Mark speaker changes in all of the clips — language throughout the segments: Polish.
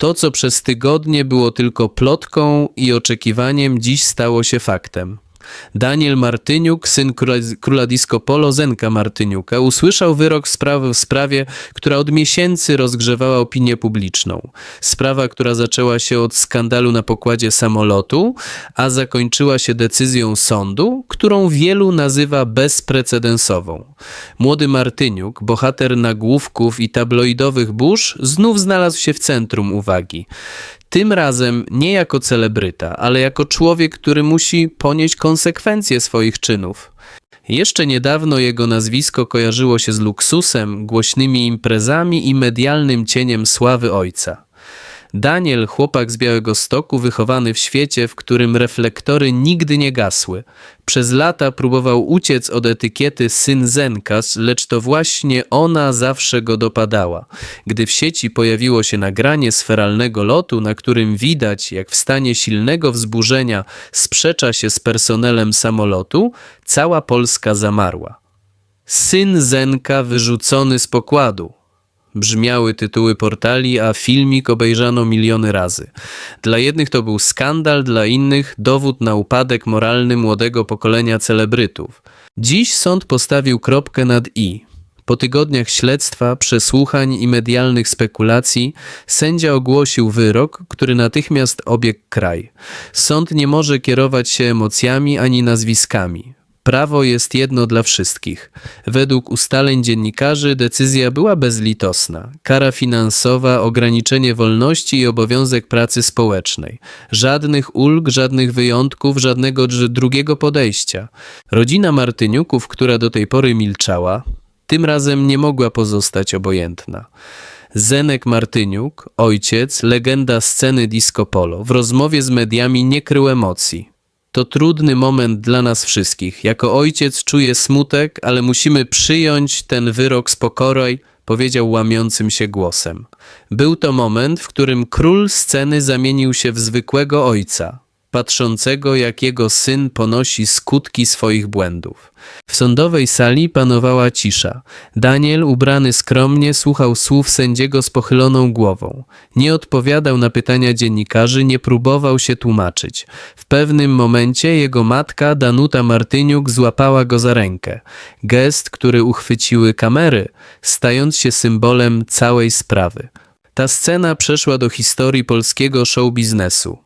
Speaker 1: To, co przez tygodnie było tylko plotką i oczekiwaniem, dziś stało się faktem. Daniel Martyniuk, syn króla, króla disco polo Zenka Martyniuka, usłyszał wyrok w sprawie, która od miesięcy rozgrzewała opinię publiczną. Sprawa, która zaczęła się od skandalu na pokładzie samolotu, a zakończyła się decyzją sądu, którą wielu nazywa bezprecedensową. Młody Martyniuk, bohater nagłówków i tabloidowych burz, znów znalazł się w centrum uwagi. Tym razem nie jako celebryta, ale jako człowiek, który musi ponieść konsekwencje swoich czynów. Jeszcze niedawno jego nazwisko kojarzyło się z luksusem, głośnymi imprezami i medialnym cieniem sławy ojca. Daniel, chłopak z Białego Stoku, wychowany w świecie, w którym reflektory nigdy nie gasły. Przez lata próbował uciec od etykiety syn Zenkas, lecz to właśnie ona zawsze go dopadała. Gdy w sieci pojawiło się nagranie sferalnego lotu, na którym widać, jak w stanie silnego wzburzenia sprzecza się z personelem samolotu, cała Polska zamarła. Syn Zenka wyrzucony z pokładu. Brzmiały tytuły portali, a filmik obejrzano miliony razy. Dla jednych to był skandal, dla innych dowód na upadek moralny młodego pokolenia celebrytów. Dziś sąd postawił kropkę nad i. Po tygodniach śledztwa, przesłuchań i medialnych spekulacji, sędzia ogłosił wyrok, który natychmiast obiegł kraj. Sąd nie może kierować się emocjami ani nazwiskami. Prawo jest jedno dla wszystkich. Według ustaleń dziennikarzy decyzja była bezlitosna. Kara finansowa, ograniczenie wolności i obowiązek pracy społecznej. Żadnych ulg, żadnych wyjątków, żadnego dr- drugiego podejścia. Rodzina Martyniuków, która do tej pory milczała, tym razem nie mogła pozostać obojętna. Zenek Martyniuk, ojciec, legenda sceny disco polo, w rozmowie z mediami nie krył emocji. To trudny moment dla nas wszystkich. Jako ojciec czuję smutek, ale musimy przyjąć ten wyrok z pokorą, powiedział łamiącym się głosem. Był to moment, w którym król sceny zamienił się w zwykłego ojca, patrzącego jak jego syn ponosi skutki swoich błędów. W sądowej sali panowała cisza. Daniel, ubrany skromnie, słuchał słów sędziego z pochyloną głową. Nie odpowiadał na pytania dziennikarzy, nie próbował się tłumaczyć. W pewnym momencie jego matka, Danuta Martyniuk, złapała go za rękę. Gest, który uchwyciły kamery, stając się symbolem całej sprawy. Ta scena przeszła do historii polskiego show biznesu.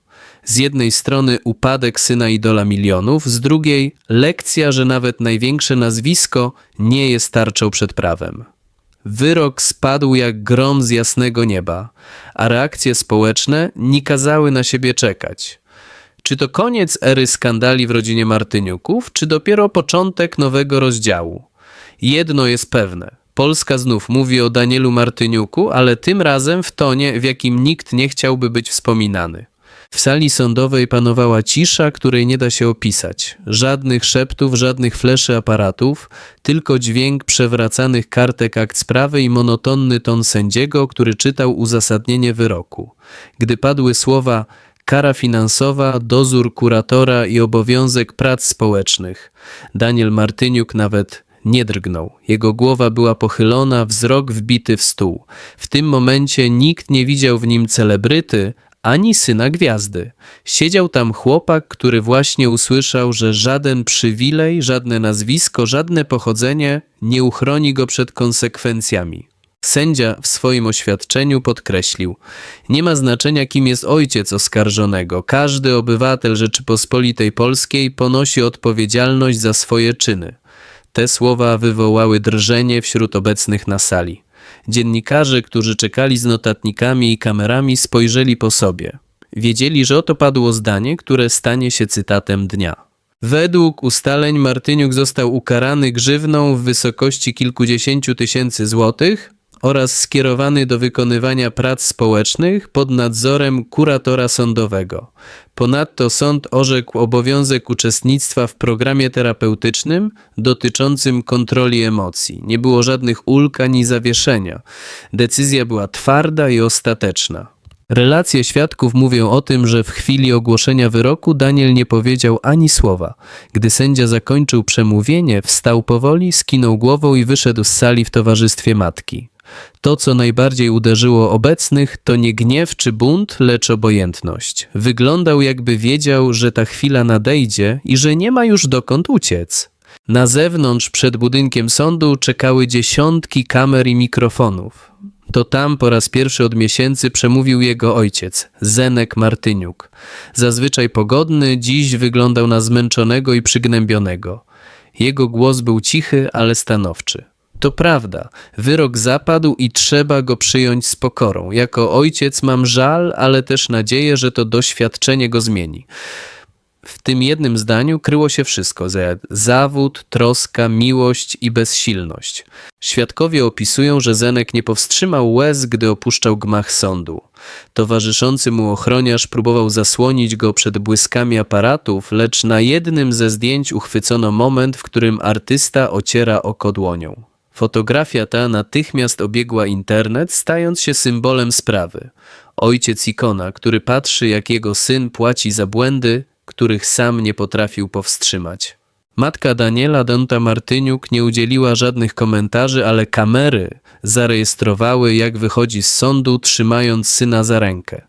Speaker 1: Z jednej strony upadek syna idola milionów, z drugiej lekcja, że nawet największe nazwisko nie jest tarczą przed prawem. Wyrok spadł jak grom z jasnego nieba, a reakcje społeczne nie kazały na siebie czekać. Czy to koniec ery skandali w rodzinie Martyniuków, czy dopiero początek nowego rozdziału? Jedno jest pewne. Polska znów mówi o Danielu Martyniuku, ale tym razem w tonie, w jakim nikt nie chciałby być wspominany. W sali sądowej panowała cisza, której nie da się opisać. Żadnych szeptów, żadnych fleszy aparatów, tylko dźwięk przewracanych kartek akt sprawy i monotonny ton sędziego, który czytał uzasadnienie wyroku. Gdy padły słowa kara finansowa, dozór kuratora i obowiązek prac społecznych, Daniel Martyniuk nawet nie drgnął. Jego głowa była pochylona, wzrok wbity w stół. W tym momencie nikt nie widział w nim celebryty, ani syna gwiazdy. Siedział tam chłopak, który właśnie usłyszał, że żaden przywilej, żadne nazwisko, żadne pochodzenie nie uchroni go przed konsekwencjami. Sędzia w swoim oświadczeniu podkreślił: Nie ma znaczenia, kim jest ojciec oskarżonego. Każdy obywatel Rzeczypospolitej Polskiej ponosi odpowiedzialność za swoje czyny. Te słowa wywołały drżenie wśród obecnych na sali. Dziennikarze, którzy czekali z notatnikami i kamerami, spojrzeli po sobie. Wiedzieli, że oto padło zdanie, które stanie się cytatem dnia. Według ustaleń Martyniuk został ukarany grzywną w wysokości kilkudziesięciu tysięcy złotych oraz skierowany do wykonywania prac społecznych pod nadzorem kuratora sądowego. Ponadto sąd orzekł obowiązek uczestnictwa w programie terapeutycznym dotyczącym kontroli emocji. Nie było żadnych ulg ani zawieszenia. Decyzja była twarda i ostateczna. Relacje świadków mówią o tym, że w chwili ogłoszenia wyroku Daniel nie powiedział ani słowa. Gdy sędzia zakończył przemówienie, wstał powoli, skinął głową i wyszedł z sali w towarzystwie matki. To, co najbardziej uderzyło obecnych, to nie gniew czy bunt, lecz obojętność. Wyglądał, jakby wiedział, że ta chwila nadejdzie i że nie ma już dokąd uciec. Na zewnątrz, przed budynkiem sądu, czekały dziesiątki kamer i mikrofonów. To tam po raz pierwszy od miesięcy przemówił jego ojciec, Zenek Martyniuk. Zazwyczaj pogodny, dziś wyglądał na zmęczonego i przygnębionego. Jego głos był cichy, ale stanowczy. To prawda, wyrok zapadł i trzeba go przyjąć z pokorą. Jako ojciec mam żal, ale też nadzieję, że to doświadczenie go zmieni. W tym jednym zdaniu kryło się wszystko: za- zawód, troska, miłość i bezsilność. Świadkowie opisują, że Zenek nie powstrzymał łez, gdy opuszczał gmach sądu. Towarzyszący mu ochroniarz próbował zasłonić go przed błyskami aparatów, lecz na jednym ze zdjęć uchwycono moment, w którym artysta ociera oko dłonią. Fotografia ta natychmiast obiegła internet, stając się symbolem sprawy. Ojciec ikona, który patrzy, jak jego syn płaci za błędy, których sam nie potrafił powstrzymać. Matka Daniela Danuta Martyniuk nie udzieliła żadnych komentarzy, ale kamery zarejestrowały, jak wychodzi z sądu, trzymając syna za rękę.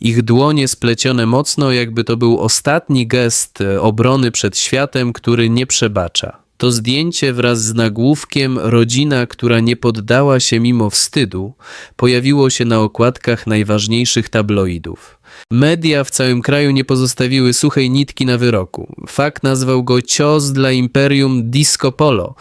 Speaker 1: Ich dłonie splecione mocno, jakby to był ostatni gest e, obrony przed światem, który nie przebacza. To zdjęcie wraz z nagłówkiem Rodzina, która nie poddała się mimo wstydu, pojawiło się na okładkach najważniejszych tabloidów. Media w całym kraju nie pozostawiły suchej nitki na wyroku. Fakt nazwał go cios dla imperium Disco Polo.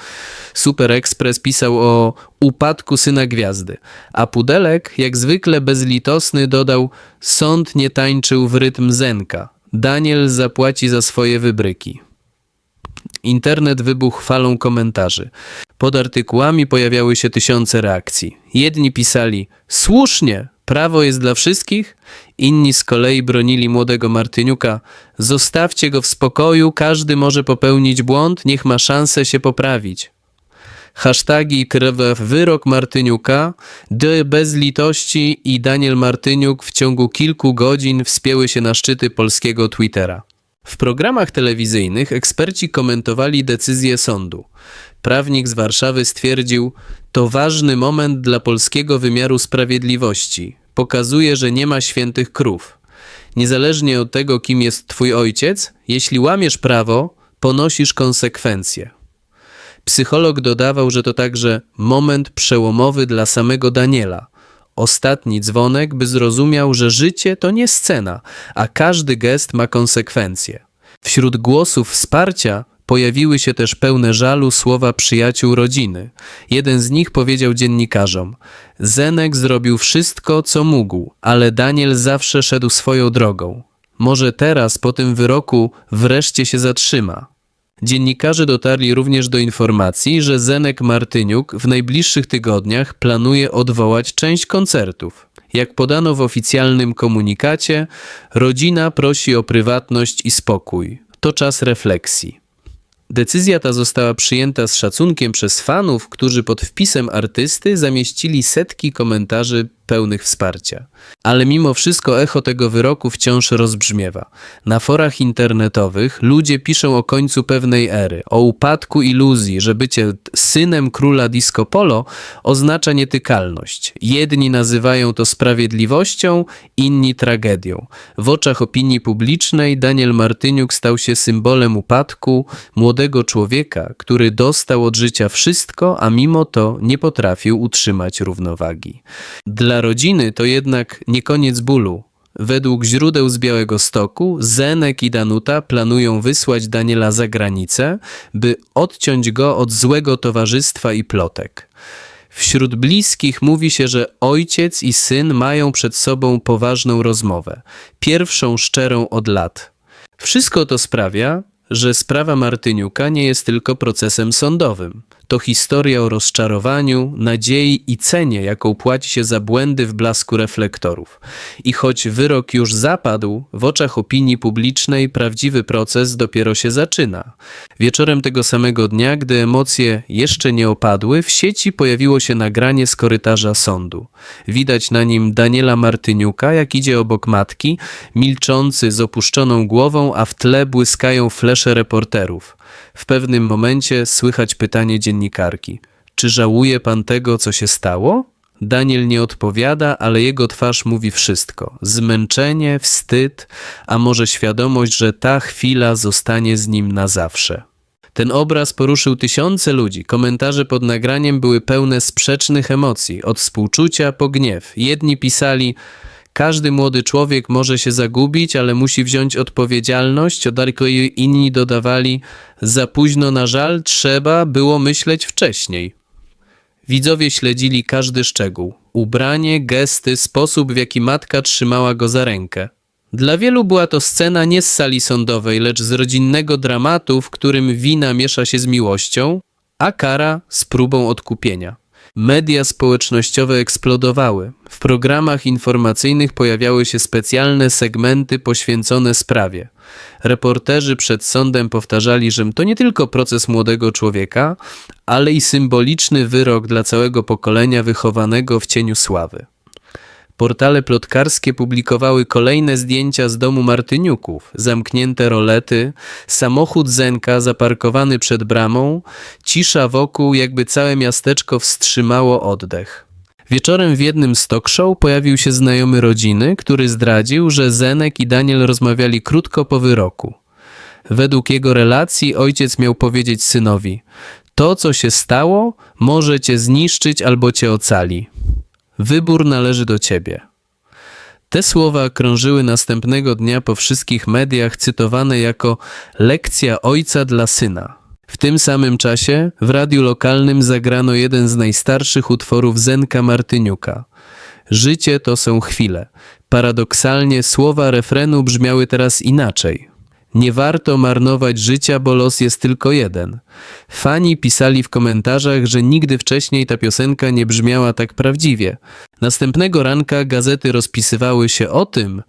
Speaker 1: Super Express pisał o upadku syna gwiazdy, a Pudelek, jak zwykle bezlitosny, dodał: Sąd nie tańczył w rytm zenka. Daniel zapłaci za swoje wybryki. Internet wybuchł falą komentarzy. Pod artykułami pojawiały się tysiące reakcji. Jedni pisali: Słusznie, prawo jest dla wszystkich. Inni z kolei bronili młodego Martyniuka: Zostawcie go w spokoju, każdy może popełnić błąd, niech ma szansę się poprawić. Hashtagi krew wyrok Martyniuka, D bez litości i Daniel Martyniuk w ciągu kilku godzin wspięły się na szczyty polskiego Twittera. W programach telewizyjnych eksperci komentowali decyzję sądu. Prawnik z Warszawy stwierdził: To ważny moment dla polskiego wymiaru sprawiedliwości. Pokazuje, że nie ma świętych krów. Niezależnie od tego, kim jest twój ojciec, jeśli łamiesz prawo, ponosisz konsekwencje. Psycholog dodawał, że to także moment przełomowy dla samego Daniela. Ostatni dzwonek, by zrozumiał, że życie to nie scena, a każdy gest ma konsekwencje. Wśród głosów wsparcia pojawiły się też pełne żalu słowa przyjaciół rodziny. Jeden z nich powiedział dziennikarzom: Zenek zrobił wszystko, co mógł, ale Daniel zawsze szedł swoją drogą. Może teraz, po tym wyroku, wreszcie się zatrzyma. Dziennikarze dotarli również do informacji, że Zenek Martyniuk w najbliższych tygodniach planuje odwołać część koncertów. Jak podano w oficjalnym komunikacie, rodzina prosi o prywatność i spokój. To czas refleksji. Decyzja ta została przyjęta z szacunkiem przez fanów, którzy pod wpisem artysty zamieścili setki komentarzy pełnych wsparcia. Ale mimo wszystko echo tego wyroku wciąż rozbrzmiewa. Na forach internetowych ludzie piszą o końcu pewnej ery, o upadku iluzji, że bycie synem króla disco polo oznacza nietykalność. Jedni nazywają to sprawiedliwością, inni tragedią. W oczach opinii publicznej Daniel Martyniuk stał się symbolem upadku młodego człowieka, który dostał od życia wszystko, a mimo to nie potrafił utrzymać równowagi. Dla rodziny to jednak nie koniec bólu. Według źródeł z Białego Stoku, Zenek i Danuta planują wysłać Daniela za granicę, by odciąć go od złego towarzystwa i plotek. Wśród bliskich mówi się, że ojciec i syn mają przed sobą poważną rozmowę, pierwszą szczerą od lat. Wszystko to sprawia, że sprawa Martyniuka nie jest tylko procesem sądowym. To historia o rozczarowaniu, nadziei i cenie, jaką płaci się za błędy w blasku reflektorów. I choć wyrok już zapadł, w oczach opinii publicznej prawdziwy proces dopiero się zaczyna. Wieczorem tego samego dnia, gdy emocje jeszcze nie opadły, w sieci pojawiło się nagranie z korytarza sądu. Widać na nim Daniela Martyniuka, jak idzie obok matki, milczący z opuszczoną głową, a w tle błyskają flesze reporterów. W pewnym momencie słychać pytanie dziennikarki: Czy żałuje pan tego, co się stało? Daniel nie odpowiada, ale jego twarz mówi wszystko. Zmęczenie, wstyd, a może świadomość, że ta chwila zostanie z nim na zawsze. Ten obraz poruszył tysiące ludzi. Komentarze pod nagraniem były pełne sprzecznych emocji, od współczucia po gniew. Jedni pisali: Każdy młody człowiek może się zagubić, ale musi wziąć odpowiedzialność. Od kolei inni dodawali: Za późno na żal, trzeba było myśleć wcześniej. Widzowie śledzili każdy szczegół: ubranie, gesty, sposób, w jaki matka trzymała go za rękę. Dla wielu była to scena nie z sali sądowej, lecz z rodzinnego dramatu, w którym wina miesza się z miłością, a kara z próbą odkupienia. Media społecznościowe eksplodowały. W programach informacyjnych pojawiały się specjalne segmenty poświęcone sprawie. Reporterzy przed sądem powtarzali, że to nie tylko proces młodego człowieka, ale i symboliczny wyrok dla całego pokolenia wychowanego w cieniu sławy. Portale plotkarskie publikowały kolejne zdjęcia z domu Martyniuków, zamknięte rolety, samochód Zenka zaparkowany przed bramą, cisza wokół, jakby całe miasteczko wstrzymało oddech. Wieczorem w jednym z talk show pojawił się znajomy rodziny, który zdradził, że Zenek i Daniel rozmawiali krótko po wyroku. Według jego relacji ojciec miał powiedzieć synowi: To, co się stało, może cię zniszczyć albo cię ocali. Wybór należy do ciebie. Te słowa krążyły następnego dnia po wszystkich mediach, cytowane jako lekcja ojca dla syna. W tym samym czasie w radiu lokalnym zagrano jeden z najstarszych utworów Zenka Martyniuka. Życie to są chwile. Paradoksalnie słowa refrenu brzmiały teraz inaczej. Nie warto marnować życia, bo los jest tylko jeden. Fani pisali w komentarzach, że nigdy wcześniej ta piosenka nie brzmiała tak prawdziwie. Następnego ranka gazety rozpisywały się o tym,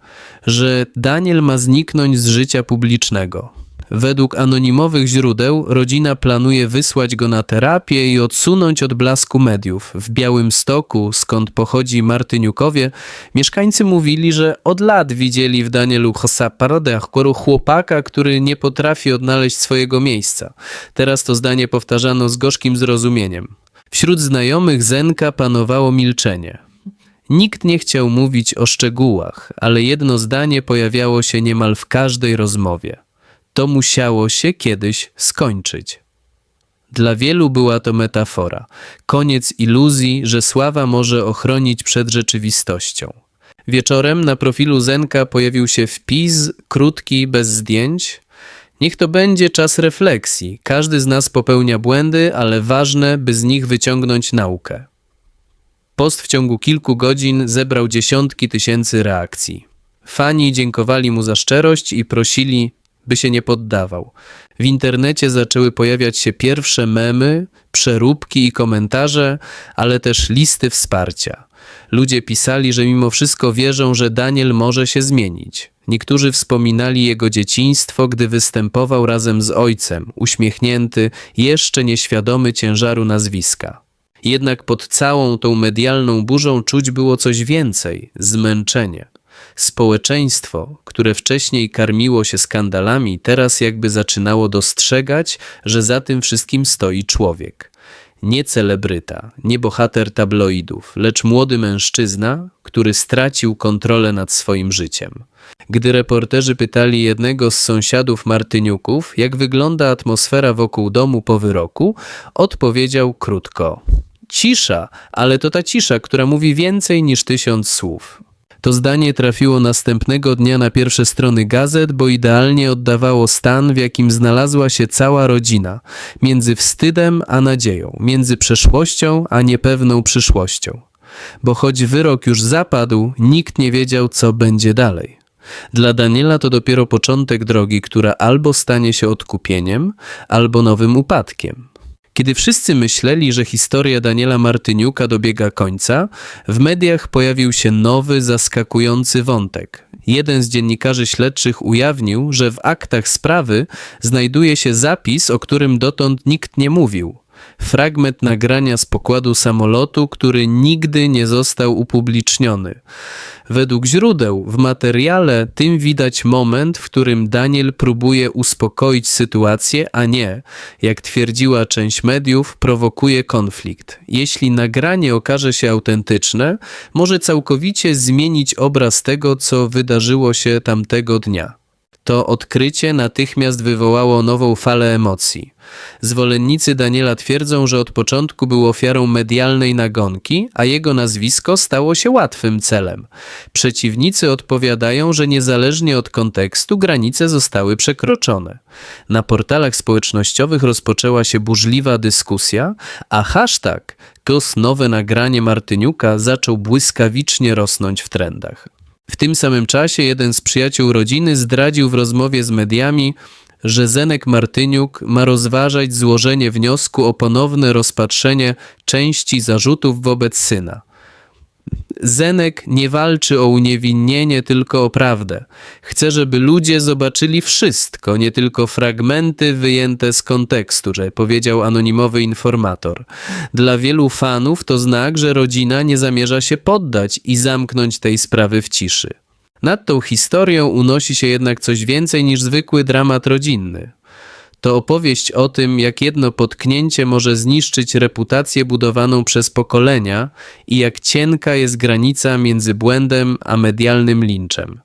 Speaker 1: że Daniel ma zniknąć z życia publicznego. Według anonimowych źródeł rodzina planuje wysłać go na terapię i odsunąć od blasku mediów. W Białym Stoku, skąd pochodzi Martyniukowie, mieszkańcy mówili, że od lat widzieli w Danielu Hossa Paradeachkoru chłopaka, który nie potrafi odnaleźć swojego miejsca. Teraz to zdanie powtarzano z gorzkim zrozumieniem. Wśród znajomych Zenka panowało milczenie. Nikt nie chciał mówić o szczegółach, ale jedno zdanie pojawiało się niemal w każdej rozmowie. To musiało się kiedyś skończyć. Dla wielu była to metafora, koniec iluzji, że sława może ochronić przed rzeczywistością. Wieczorem na profilu Zenka pojawił się wpis, krótki, bez zdjęć. Niech to będzie czas refleksji. Każdy z nas popełnia błędy, ale ważne, by z nich wyciągnąć naukę. Post w ciągu kilku godzin zebrał dziesiątki tysięcy reakcji. Fani dziękowali mu za szczerość i prosili, by się nie poddawał. W internecie zaczęły pojawiać się pierwsze memy, przeróbki i komentarze, ale też listy wsparcia. Ludzie pisali, że mimo wszystko wierzą, że Daniel może się zmienić. Niektórzy wspominali jego dzieciństwo, gdy występował razem z ojcem, uśmiechnięty, jeszcze nieświadomy ciężaru nazwiska. Jednak pod całą tą medialną burzą czuć było coś więcej zmęczenie. Społeczeństwo, które wcześniej karmiło się skandalami, teraz jakby zaczynało dostrzegać, że za tym wszystkim stoi człowiek. Nie celebryta, nie bohater tabloidów, lecz młody mężczyzna, który stracił kontrolę nad swoim życiem. Gdy reporterzy pytali jednego z sąsiadów Martyniuków, jak wygląda atmosfera wokół domu po wyroku, odpowiedział krótko: Cisza, ale to ta cisza, która mówi więcej niż tysiąc słów. To zdanie trafiło następnego dnia na pierwsze strony gazet, bo idealnie oddawało stan, w jakim znalazła się cała rodzina, między wstydem a nadzieją, między przeszłością a niepewną przyszłością. Bo choć wyrok już zapadł, nikt nie wiedział, co będzie dalej. Dla Daniela to dopiero początek drogi, która albo stanie się odkupieniem, albo nowym upadkiem. Kiedy wszyscy myśleli, że historia Daniela Martyniuka dobiega końca, w mediach pojawił się nowy, zaskakujący wątek. Jeden z dziennikarzy śledczych ujawnił, że w aktach sprawy znajduje się zapis, o którym dotąd nikt nie mówił. Fragment nagrania z pokładu samolotu, który nigdy nie został upubliczniony. Według źródeł w materiale tym widać moment, w którym Daniel próbuje uspokoić sytuację, a nie, jak twierdziła część mediów, prowokuje konflikt. Jeśli nagranie okaże się autentyczne, może całkowicie zmienić obraz tego, co wydarzyło się tamtego dnia. To odkrycie natychmiast wywołało nową falę emocji. Zwolennicy Daniela twierdzą, że od początku był ofiarą medialnej nagonki, a jego nazwisko stało się łatwym celem. Przeciwnicy odpowiadają, że niezależnie od kontekstu granice zostały przekroczone. Na portalach społecznościowych rozpoczęła się burzliwa dyskusja, a hashtag KOS nowe nagranie Martyniuka zaczął błyskawicznie rosnąć w trendach. W tym samym czasie jeden z przyjaciół rodziny zdradził w rozmowie z mediami, że Zenek Martyniuk ma rozważać złożenie wniosku o ponowne rozpatrzenie części zarzutów wobec syna. Zenek nie walczy o uniewinnienie, tylko o prawdę. Chce, żeby ludzie zobaczyli wszystko, nie tylko fragmenty wyjęte z kontekstu, że powiedział anonimowy informator. Dla wielu fanów to znak, że rodzina nie zamierza się poddać i zamknąć tej sprawy w ciszy. Nad tą historią unosi się jednak coś więcej niż zwykły dramat rodzinny. To opowieść o tym, jak jedno potknięcie może zniszczyć reputację budowaną przez pokolenia i jak cienka jest granica między błędem a medialnym linczem.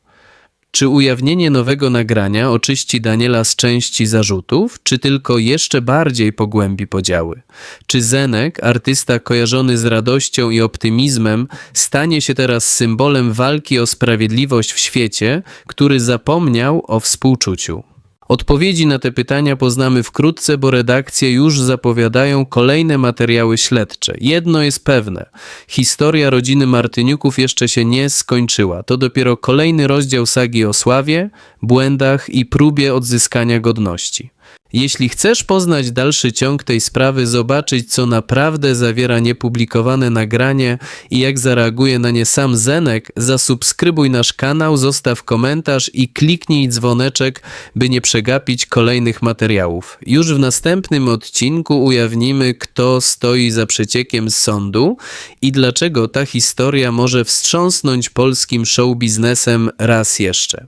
Speaker 1: Czy ujawnienie nowego nagrania oczyści Daniela z części zarzutów, czy tylko jeszcze bardziej pogłębi podziały? Czy Zenek, artysta kojarzony z radością i optymizmem, stanie się teraz symbolem walki o sprawiedliwość w świecie, który zapomniał o współczuciu? Odpowiedzi na te pytania poznamy wkrótce, bo redakcje już zapowiadają kolejne materiały śledcze. Jedno jest pewne: historia rodziny Martyniuków jeszcze się nie skończyła. To dopiero kolejny rozdział sagi o sławie, błędach i próbie odzyskania godności. Jeśli chcesz poznać dalszy ciąg tej sprawy, zobaczyć co naprawdę zawiera niepublikowane nagranie i jak zareaguje na nie sam Zenek, zasubskrybuj nasz kanał, zostaw komentarz i kliknij dzwoneczek, by nie przegapić kolejnych materiałów. Już w następnym odcinku ujawnimy, kto stoi za przeciekiem z sądu i dlaczego ta historia może wstrząsnąć polskim show biznesem raz jeszcze.